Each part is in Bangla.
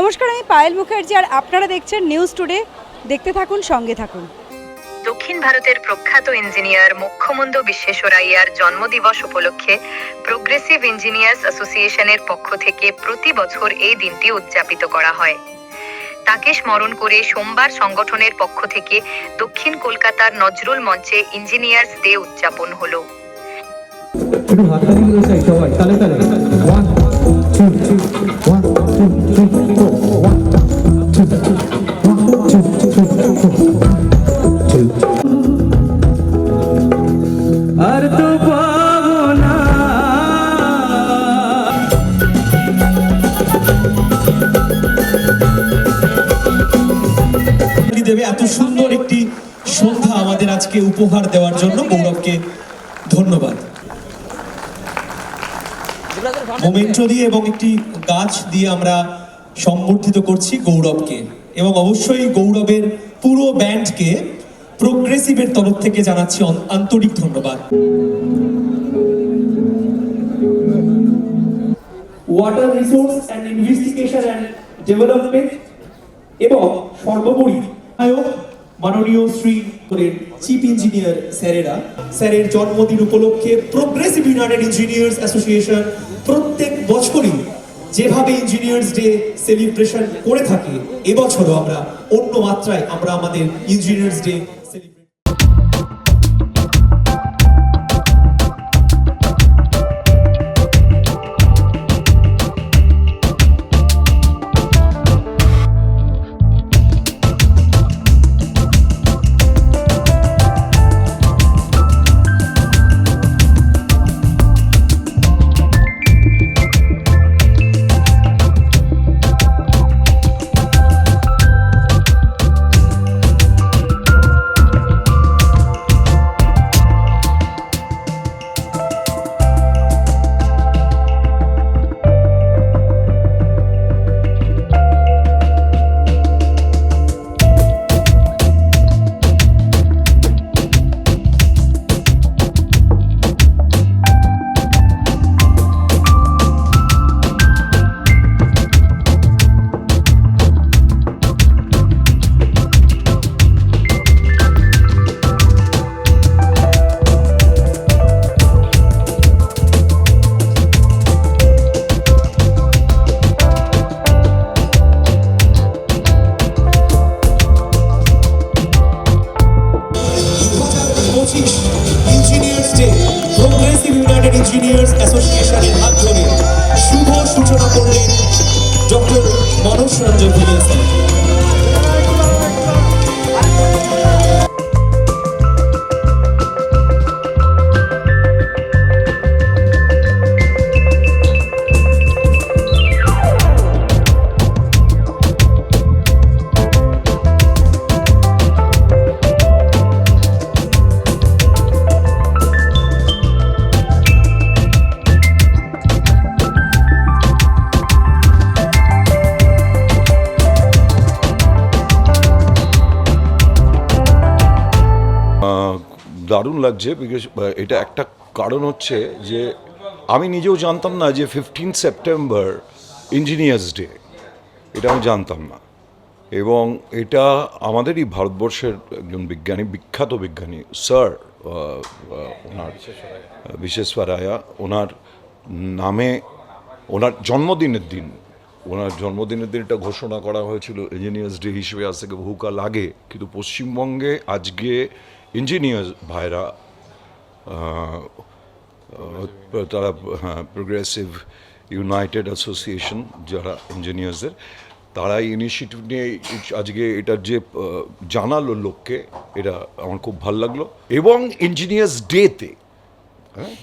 নমস্কার আমি পায়েল মুখার্জি আর আপনারা দেখছেন নিউজ টুডে দেখতে থাকুন সঙ্গে থাকুন। দক্ষিণ ভারতের প্রখ্যাত ইঞ্জিনিয়ার মুখ্যমন্দ বিশ্বেশ্বরাইয়ার জন্মদিবস উপলক্ষে প্রোগ্রেসিভ ইঞ্জিনিয়ার্স অ্যাসোসিয়েশনের পক্ষ থেকে প্রতি বছর এই দিনটি উদযাপিত করা হয়। তাকে স্মরণ করে সোমবার সংগঠনের পক্ষ থেকে দক্ষিণ কলকাতার নজরুল মঞ্চে ইঞ্জিনিয়ার্স ডে উদযাপন হলো। একটু দিয়ে সবাই? তালে তালে। 1 2 1 আর তো এত সুন্দর একটি সন্ধ্যা আমাদের আজকে উপহার দেওয়ার জন্য গৌরবকে ধন্যবাদ মোমেন্টো দিয়ে এবং একটি গাছ দিয়ে আমরা সম্বর্ধিত করছি গৌরবকে। এবং অবশ্যই গৌরবের পুরো ব্যান্ডকে প্রোগ্রেসিভের তরফ থেকে জানাচ্ছি আন্তরিক ধন্যবাদ। Water resource and investigation and development এবং সর্বোপরি নায়ক মাননীয় শ্রী চিফ ইঞ্জিনিয়ার স্যারেরা স্যারের জন্মদিন উপলক্ষে প্রোগ্রেসিভ ইউনাইটেড ইঞ্জিনিয়ার্স অ্যাসোসিয়েশন প্রত্যেক বছরই যেভাবে ইঞ্জিনিয়ার্স ডে সেলিব্রেশন করে থাকে, এবছরও আমরা অন্য মাত্রায় আমরা আমাদের ইঞ্জিনিয়ার্স ডে দারুণ লাগছে বিকজ এটা একটা কারণ হচ্ছে যে আমি নিজেও জানতাম না যে ফিফটিন সেপ্টেম্বর ইঞ্জিনিয়ার্স ডে এটা আমি জানতাম না। এবং এটা আমাদেরই ভারতবর্ষের একজন বিজ্ঞানী, বিখ্যাত বিজ্ঞানী, স্যার ওনার বিশেষরায়া ওনার নামে ওনার জন্মদিনের দিন, ওনার জন্মদিনের দিন এটা ঘোষণা করা হয়েছিল ইঞ্জিনিয়ার্স ডে হিসেবে আজ থেকে বহুকাল আগে। কিন্তু পশ্চিমবঙ্গে আজকে ইঞ্জিনিয়ার্স ভাইরা তারা প্রোগ্রেসিভ ইউনাইটেড অ্যাসোসিয়েশন যারা ইঞ্জিনিয়ার্সদের তারা ইনিশিয়েটিভ নিয়ে আজকে এটার যে জানালো লোককে, এটা আমার খুব ভালো লাগল। এবং ইঞ্জিনিয়ার্স ডেতে হ্যাঁ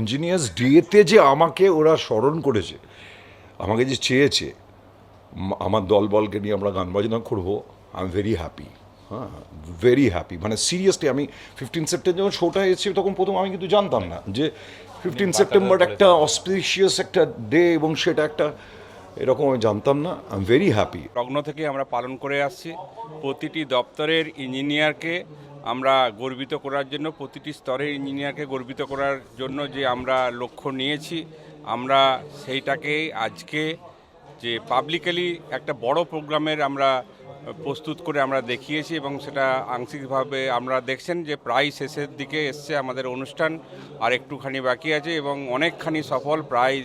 ইঞ্জিনিয়ার্স ডেতে যে আমাকে ওরা স্মরণ করেছে, আমাকে যে চেয়েছে আমার দলবলকে নিয়ে আমরা গান বাজনা করব আই এম ভেরি হ্যাপি হ্যাঁ ভেরি হ্যাপি মানে সিরিয়াসলি আমি ফিফটিন সেপ্টেম্বর যখন শোটা এসেছি তখন প্রথম আমি কিন্তু জানতাম না যে ফিফটিন সেপ্টেম্বর একটা অসপিশিয়াস একটা ডে এবং সেটা একটা এরকম আমি জানতাম না। আই এম ভেরি হ্যাপি লগ্ন থেকে আমরা পালন করে আসছি। প্রতিটি দপ্তরের ইঞ্জিনিয়ারকে আমরা গর্বিত করার জন্য প্রতিটি স্তরের ইঞ্জিনিয়ারকে গর্বিত করার জন্য যে আমরা লক্ষ্য নিয়েছি আমরা সেইটাকে আজকে যে পাবলিকালি একটা বড় প্রোগ্রামের আমরা প্রস্তুত করে আমরা দেখিয়েছি এবং সেটা আংশিকভাবে আমরা দেখছেন যে প্রায় শেষের দিকে এসছে আমাদের অনুষ্ঠান, আর একটুখানি বাকি আছে এবং অনেকখানি সফল, প্রায়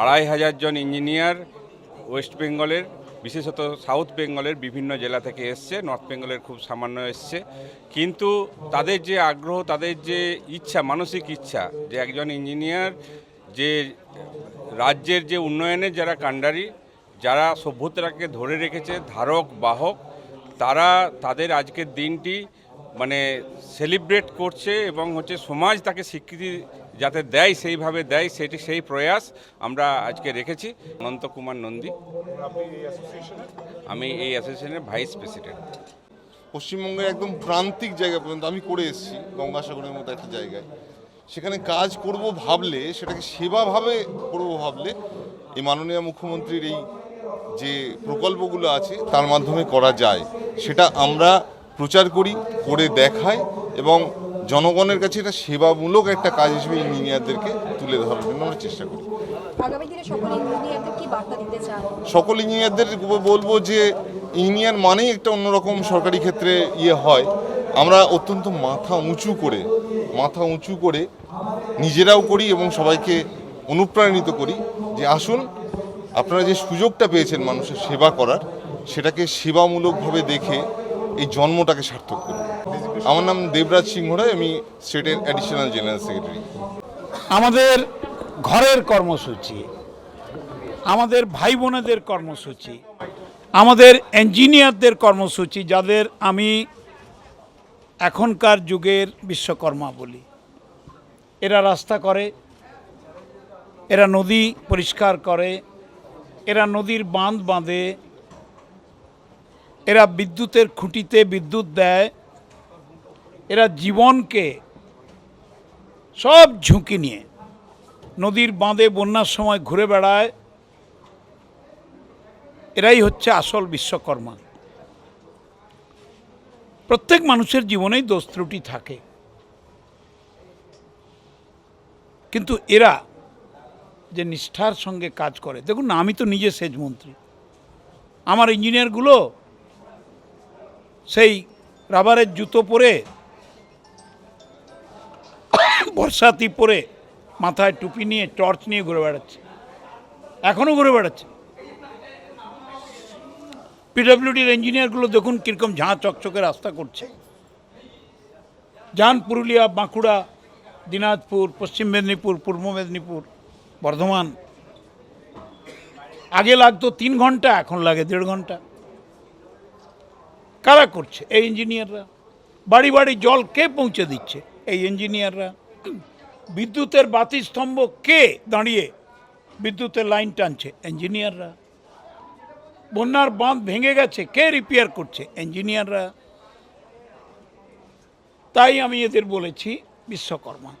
আড়াই হাজার জন ইঞ্জিনিয়ার ওয়েস্ট বেঙ্গলের, বিশেষত সাউথ বেঙ্গলের বিভিন্ন জেলা থেকে এসছে, নর্থ বেঙ্গলের খুব সামান্য এসছে। কিন্তু তাদের যে আগ্রহ, তাদের যে ইচ্ছা, মানসিক ইচ্ছা যে একজন ইঞ্জিনিয়ার, যে রাজ্যের যে উন্নয়নের যারা কাণ্ডারি যারা সভ্যতাকে ধরে রেখেছে, ধারক, বাহক, তারা তাদের আজকের দিনটি মানে সেলিব্রেট করছে এবং হচ্ছে সমাজ তাকে স্বীকৃতি যাতে দেয়, সেইভাবে দেয়, সেটি সেই প্রয়াস আমরা আজকে রেখেছি। অনন্ত কুমার নন্দী। আমি এই অ্যাসোসিয়েশনের ভাইস প্রেসিডেন্ট পশ্চিমবঙ্গের একদম প্রান্তিক জায়গা পর্যন্ত আমি করে এসেছি, গঙ্গাসাগরের মতো একটা জায়গায়। সেখানে কাজ করব ভাবলে, সেটাকে সেবাভাবে করব ভাবলে এই মাননীয় মুখ্যমন্ত্রীর এই যে প্রকল্পগুলো আছে তার মাধ্যমে করা যায় সেটা আমরা প্রচার করি করে দেখাই এবং জনগণের কাছে এটা সেবামূলক একটা কাজ হিসেবে ইঞ্জিনিয়ারদেরকে তুলে ধরার জন্য আমরা চেষ্টা করি। সকল ইঞ্জিনিয়ারদের বলব যে ইঞ্জিনিয়ার মানেই একটা অন্যরকম সরকারি ক্ষেত্রে ইয়ে হয়। আমরা অত্যন্ত মাথা উঁচু করে মাথা উঁচু করে নিজেরাও করি এবং সবাইকে অনুপ্রাণিত করি যে আসুন আপনারা যে সুযোগটা পেয়েছেন মানুষের সেবা করার, সেটাকে সেবামূলকভাবে দেখে এই জন্মটাকে সার্থক করুন। আমার নাম দেবরাজ সিংহ রায় আমি স্টেটের অ্যাডিশনাল জেনারেল সেক্রেটারি। আমাদের ঘরের কর্মসূচি, আমাদের ভাই বোনেদের কর্মসূচি, আমাদের ইঞ্জিনিয়ারদের কর্মসূচি, যাদের আমি এখনকার যুগের বিশ্বকর্মা বলি। এরা রাস্তা করে, এরা নদী পরিষ্কার করে এরা নদীর বাঁধ বাঁধে, এরা বিদ্যুতের খুঁটিতে বিদ্যুৎ দেয়, এরা জীবনকে সব ঝুঁকি নিয়ে নদীর বাঁধে বন্যার সময় ঘুরে বেড়ায়। এরাই হচ্ছে আসল বিশ্বকর্মা। প্রত্যেক মানুষের জীবনেই দোষ ত্রুটি থাকে। কিন্তু এরা যে নিষ্ঠার সঙ্গে কাজ করে। দেখুন না, আমি তো নিজে সেচ মন্ত্রী। আমার ইঞ্জিনিয়ারগুলো সেই রাবারের জুতো পরে বর্ষাতি পরে মাথায় টুপি নিয়ে টর্চ নিয়ে ঘুরে বেড়াচ্ছে। এখনও ঘুরে বেড়াচ্ছে। পিডব্লিউডির ইঞ্জিনিয়ারগুলো দেখুন কীরকম ঝাঁ চকচকে রাস্তা করছে। যান পুরুলিয়া, বাঁকুড়া, দিনাজপুর, পশ্চিম মেদিনীপুর, পূর্ব মেদিনীপুর বর্ধমান। আগে লাগতো তিন ঘণ্টা, এখন লাগে দেড় ঘণ্টা। কারা করছে? এই ইঞ্জিনিয়াররা। বাড়ি বাড়ি জল কে পৌঁছে দিচ্ছে? এই ইঞ্জিনিয়াররা। বিদ্যুতের বাতি স্তম্ভ কে দাঁড়িয়ে বিদ্যুতের লাইন টানছে? ইঞ্জিনিয়াররা। বন্যার বাঁধ ভেঙে গেছে, কে রিপেয়ার করছে? ইঞ্জিনিয়াররা। তাই আমি এদের বলেছি, বিশ্বকর্মা।